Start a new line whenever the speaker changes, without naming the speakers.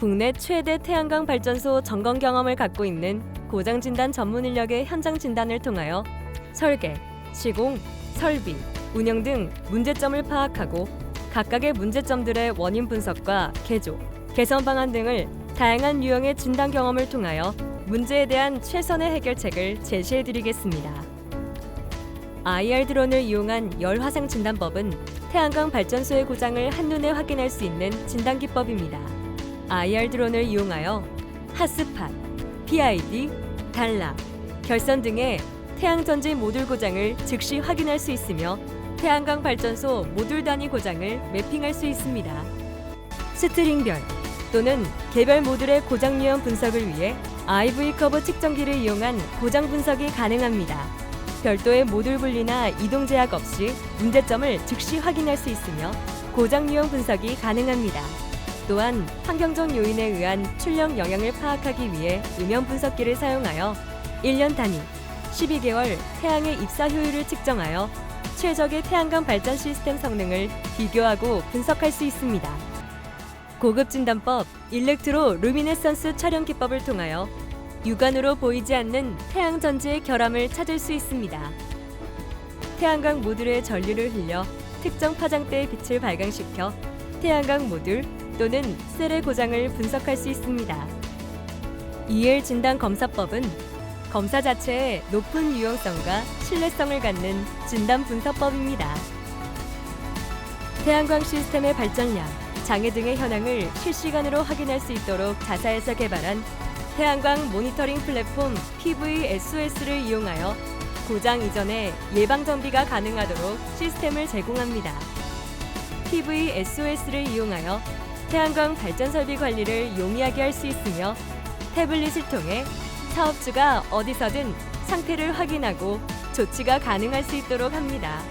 국내 최대 태양광 발전소 점검 경험을 갖고 있는 고장 진단 전문 인력의 현장 진단을 통하여 설계, 시공, 설비, 운영 등 문제점을 파악하고 각각의 문제점들의 원인 분석과 개조, 개선 방안 등을 다양한 유형의 진단 경험을 통하여 문제에 대한 최선의 해결책을 제시해 드리겠습니다. IR 드론을 이용한 열 화상 진단법은 태양광 발전소의 고장을 한눈에 확인할 수 있는 진단 기법입니다. IR 드론을 이용하여 핫스팟, PID, 단락, 결선 등의 태양 전지 모듈 고장을 즉시 확인할 수 있으며 태양광 발전소 모듈 단위 고장을 매핑할 수 있습니다. 스트링별 또는 개별 모듈의 고장 유형 분석을 위해 IV 커브 측정기를 이용한 고장 분석이 가능합니다. 별도의 모듈 분리나 이동 제약 없이 문제점을 즉시 확인할 수 있으며 고장 유형 분석이 가능합니다. 또한 환경적 요인에 의한 출력 영향을 파악하기 위해 음영 분석기를 사용하여 1년 단위 12개월 태양의 입사 효율을 측정하여 최적의 태양광 발전 시스템 성능을 비교하고 분석할 수 있습니다. 고급 진단법 일렉트로 루미네선스 촬영 기법을 통하여 육안으로 보이지 않는 태양 전지의 결함을 찾을 수 있습니다. 태양광 모듈의 전류를 흘려 특정 파장대의 빛을 발광시켜 태양광 모듈 또는 셀의 고장을 분석할 수 있습니다. EL 진단 검사법은 검사 자체의 높은 유용성과 신뢰성을 갖는 진단 분석법입니다. 태양광 시스템의 발전량, 장애 등의 현황을 실시간으로 확인할 수 있도록 자사에서 개발한 태양광 모니터링 플랫폼 PVSOS를 이용하여 고장 이전에 예방 정비가 가능하도록 시스템을 제공합니다. PVSOS를 이용하여 태양광 발전 설비 관리를 용이하게 할 수 있으며 태블릿을 통해 사업주가 어디서든 상태를 확인하고 조치가 가능할 수 있도록 합니다.